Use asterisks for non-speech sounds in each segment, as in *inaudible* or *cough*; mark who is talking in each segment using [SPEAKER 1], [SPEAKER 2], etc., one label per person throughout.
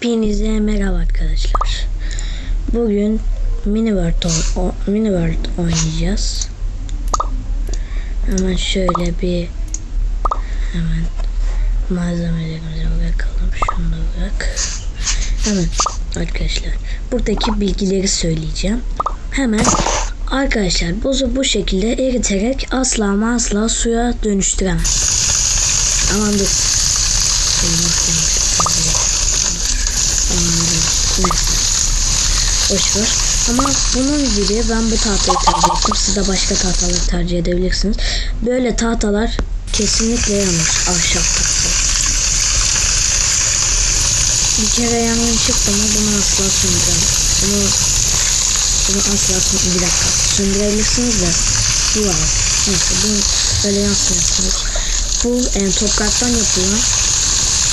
[SPEAKER 1] Hepinize merhaba arkadaşlar. Bugün Miniworld, o- o- Miniworld oynayacağız. Hemen şöyle bir hemen malzemelerimize bakalım. Şunu da bırak. Hemen arkadaşlar buradaki bilgileri söyleyeceğim. Hemen arkadaşlar buzu bu şekilde eriterek asla asla suya dönüştüremez. Aman dur. Boş ver. Ama bunun gibi ben bu tahtayı tercih ettim. Siz de başka tahtaları tercih edebilirsiniz. Böyle tahtalar kesinlikle yanlış. Ahşap tahta. Bir kere yangın çıktı mı bunu asla söndüremem. Bunu, bunu asla söndüremem. Bir dakika. Söndürebilirsiniz de. Var. Neyse bunu böyle yansımıyorsunuz. Bu en topraktan yapılan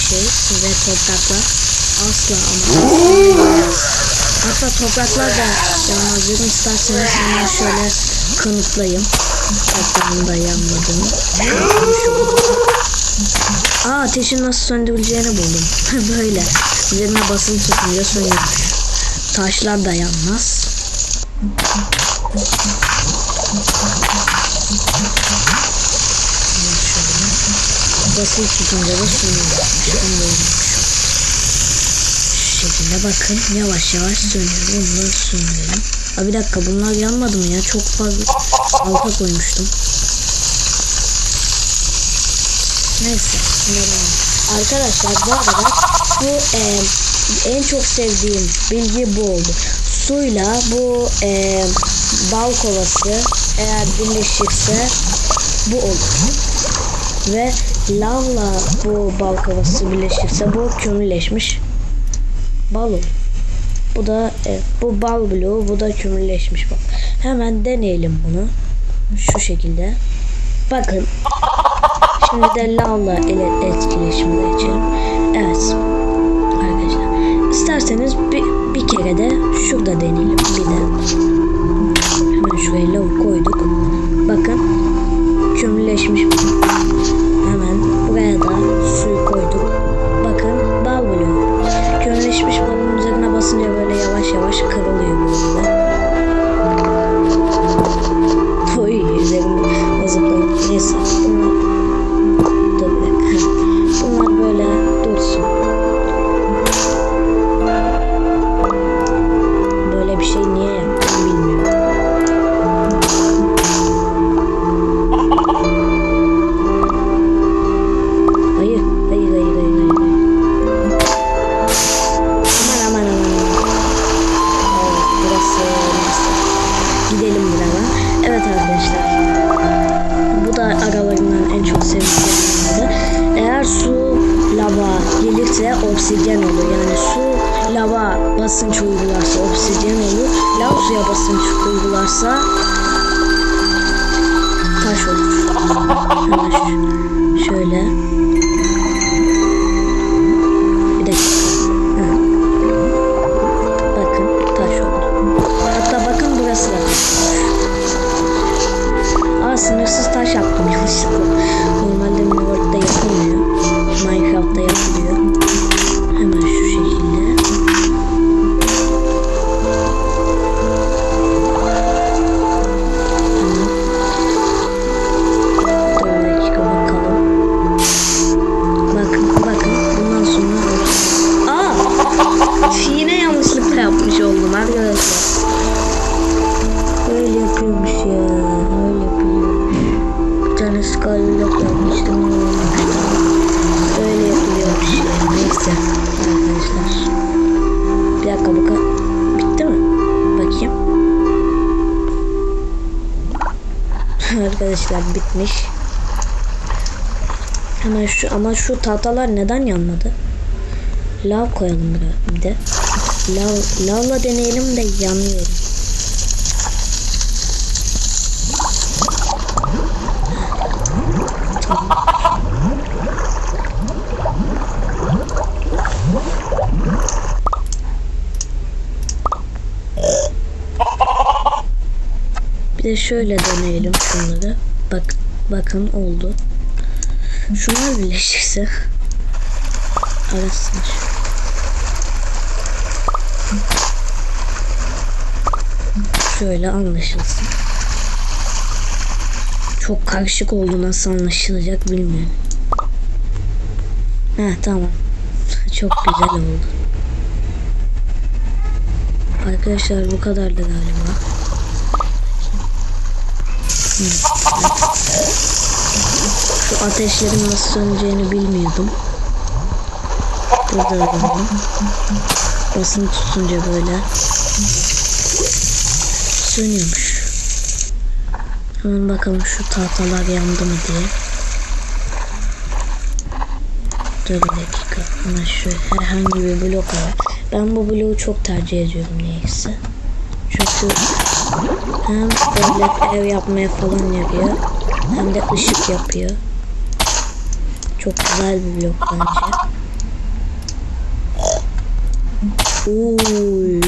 [SPEAKER 1] şey ve topraklar asla ama. Hatta topraklar da yanmaz. Dedim isterseniz hemen şöyle kanıtlayayım. Toprağın da yanmadığını. Aa ateşin nasıl söndürüleceğini buldum. *laughs* Böyle. Üzerine basılı tutunca sönüyormuş taşlar da yanmaz. Basılı tutunca da sönüyormuş onu da unutmuşum şu şekilde bakın yavaş yavaş sönüyor. Bunları söndürelim. Aa, bir dakika bunlar yanmadı mı ya? Çok fazla alta koymuştum. Neyse. Arkadaşlar bu arada bu e, en çok sevdiğim bilgi bu oldu. Suyla bu e, bal kovası eğer birleşirse bu olur. Ve lavla bu bal kovası birleşirse bu kömürleşmiş bal. Bu da e, bu bal bloğu, bu da kömürleşmiş bak. Hemen deneyelim bunu. Şu şekilde. Bakın. Şimdi de lavla ile etkileşimde geçelim. Evet. Arkadaşlar. İsterseniz bir, bir kere de şurada deneyelim. Bir de. Hemen şuraya lav koyduk. Bakın. Kömürleşmiş. Gelirse obsidyen olur. Yani su lava basınç uygularsa obsidyen olur. Lav suya basınç uygularsa taş olur. Hemen ş- şöyle. Bir dakika. Bakın taş oldu. Hatta bakın burası da taş. Aa sınırsız arkadaşlar. Öyle yapıyormuş ya. Öyle yapıyormuş. Bir tane skylock yapmıştım. o olmamıştı. Öyle yapıyormuş ya. Neyse arkadaşlar. Bir dakika bakalım. Bitti mi? Bakayım. arkadaşlar bitmiş. Hemen şu ama şu tahtalar neden yanmadı? Lav koyalım bir de. Lav, lavla deneyelim de yanıyorum. Bir de şöyle deneyelim şunları. Bak bakın oldu. Şunlar birleşirse *laughs* arasınlar. Şöyle anlaşılsın. Çok karışık oldu nasıl anlaşılacak bilmiyorum. Ha tamam. Çok güzel oldu. Arkadaşlar bu kadardı galiba. Şu ateşlerin nasıl söneceğini bilmiyordum. Burada öğrendim. Basın tutunca böyle sönüyormuş. Hemen bakalım şu tahtalar yandı mı diye. Dur bir dakika. Hemen şu herhangi bir blok al. Ben bu bloğu çok tercih ediyorum neyse. Çünkü hem böyle ev yapmaya falan yarıyor. Hem de ışık yapıyor. Çok güzel bir blok bence. Uuu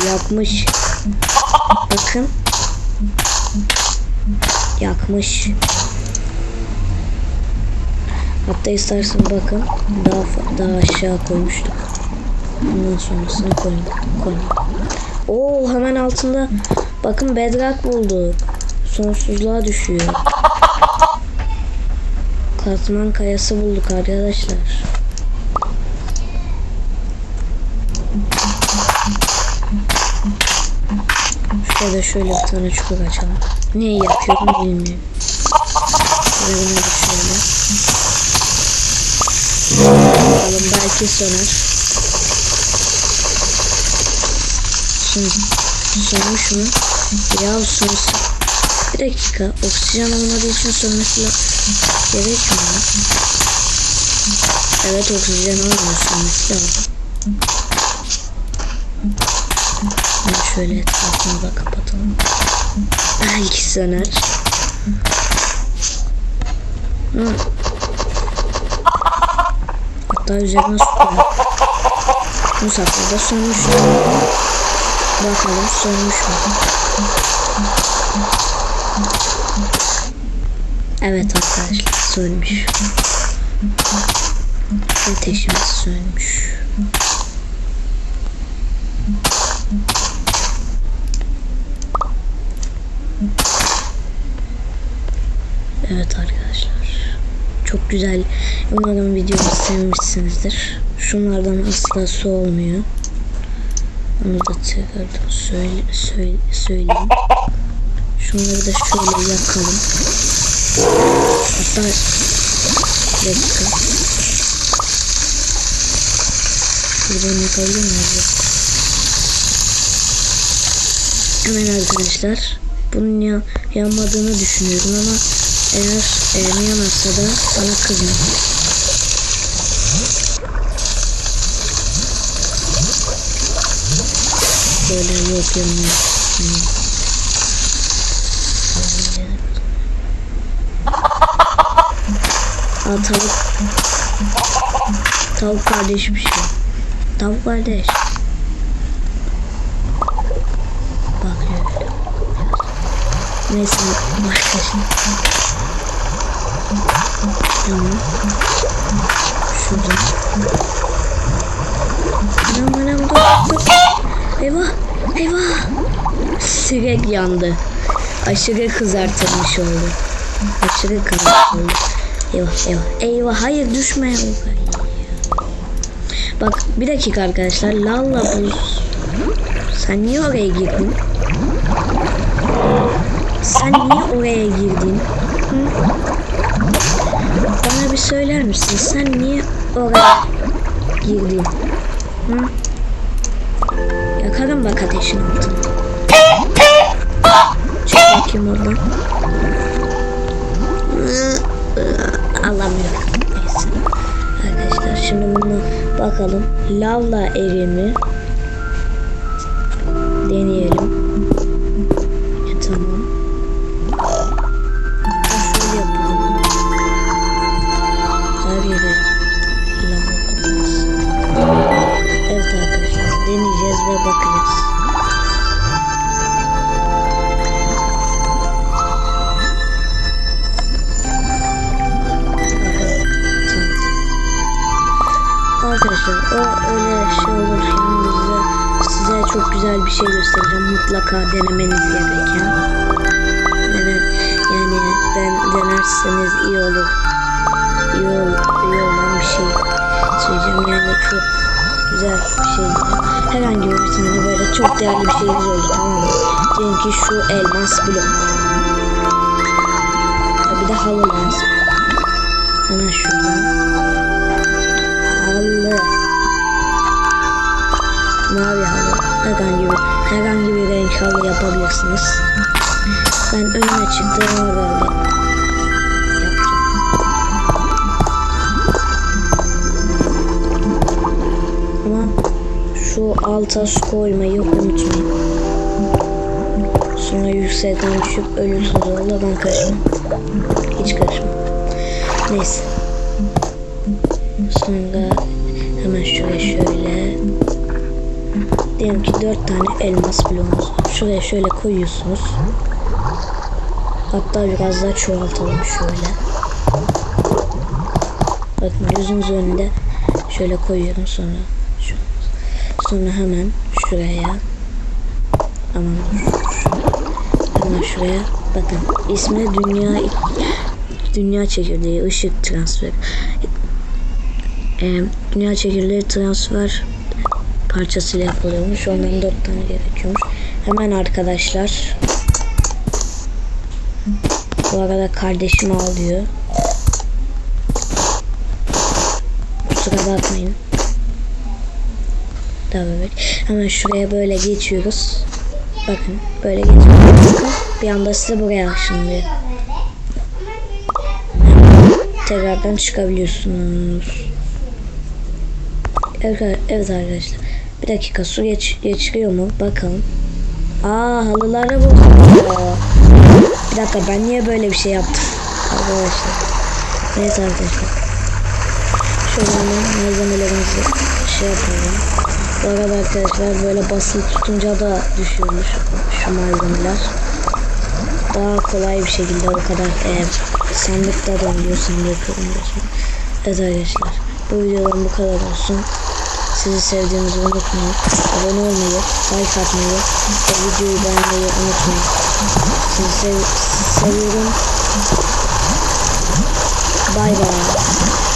[SPEAKER 1] yapmış. Bakın. Yakmış. Hatta istersen bakın daha daha aşağı koymuştuk. Ondan sonrasını koyun. koyun. Oo hemen altında bakın bedrock bulduk. Sonsuzluğa düşüyor. Katman kayası bulduk arkadaşlar. Şurada şöyle bir tane çukur açalım. Neyi yapıyorum bilmiyorum. Şöyle de şöyle. Bakalım belki söner. Şimdi sönmüş mü? Ya sönsün. Bir dakika. Oksijen olmadığı için sönmesi gerekmiyor. Evet oksijen olmuyor sönmesi lazım. Ben şöyle etrafını da kapatalım. Belki söner. Hı. Hatta üzerine su koyalım. Bu sefer de sönmüş. Bakalım sönmüş mü? Evet arkadaşlar sönmüş. Ateşimiz sönmüş. Evet arkadaşlar. Çok güzel. Umarım videomu sevmişsinizdir. Şunlardan asla su olmuyor. Onu da tekrardan söyle, söyle, söyleyeyim. Şunları da şöyle yakalım. Hatta bir dakika. Şuradan yakabilir miyiz? Hemen arkadaşlar. Bunun ya, yanmadığını düşünüyorum ama eğer e, yanarsa da bana kızın. Böyle yok yanıyor. Hmm. Aa tavuk. Tavuk kardeş bir şey. Tavuk kardeş. Neyse başka. Tamam. Şurada. Anam anam. Eyvah eyvah. Sirek yandı. Aşırı kızartılmış oldu. Aşırı kızartıldı. Eyvah eyvah. Eyvah hayır düşme. Bak bir dakika arkadaşlar. Lalla buz. Sen niye oraya girdin? Sen niye oraya girdin? Hı? Bana bir söyler misin? Sen niye oraya girdin? Hı? Yakarım bak ateşin altını. Çık bakayım oradan. Alamıyorum. Neyse. Arkadaşlar şimdi bunu bakalım. Lavla erimi deneyelim. E, tamam. Arkadaşlar o öyle şey olurken bize size çok güzel bir şey göstereceğim. Mutlaka denemeniz gereken. Dene, yani den, denerseniz iyi olur. İyi, ol, iyi olan bir şey söyleyeceğim. Yani çok güzel bir şey. Herhangi bir tane böyle çok değerli bir şeyiniz oldu tamam mı? Diyelim ki şu elmas blok. Bir de halı lazım. Hemen şuradan. Herhangi bir, herhangi bir renk halı yapabilirsiniz. Ben önüme çıktığım mavi halı yapacağım. Ama şu alta su koymayı unutmayın. Sonra yüksekten düşüp ölürsünüz valla ben karışmam. Hiç karışmam. Neyse. Sonra hemen şuraya şöyle. Diyelim ki dört tane elmas bloğumuz var. Şuraya şöyle koyuyorsunuz. Hatta biraz daha çoğaltalım şöyle. Bakın gözünüz önünde şöyle koyuyorum sonra. Sonra hemen şuraya. Aman. Hemen şuraya. Bakın ismi dünya dünya çekirdeği ışık transfer. Ee, dünya çekirdeği transfer parçasıyla yapılıyormuş. Ondan dört tane gerekiyormuş. Hemen arkadaşlar. Bu arada kardeşim ağlıyor. Kusura bakmayın. Daha bebek. Hemen şuraya böyle geçiyoruz. Bakın böyle geçiyoruz. Bir anda size buraya ışınlıyor. Tekrardan çıkabiliyorsunuz. Evet, evet arkadaşlar. Bir dakika su geç, geçiriyor mu? Bakalım. Aa halılara bozuldu. Bir dakika ben niye böyle bir şey yaptım? Arkadaşlar. Evet arkadaşlar. Hemen malzemelerimizi şey yapalım. Bu arada arkadaşlar böyle basılı tutunca da düşüyormuş şu malzemeler. Daha kolay bir şekilde o kadar e, sandıkta dönüyor sandık kuruluyorsun. Evet arkadaşlar bu videodan bu kadar olsun. Sizi sevdiğinizi unutmayın. Abone olmayı, like atmayı ve videoyu beğenmeyi unutmayın. Sizi sev seviyorum. Bay bay.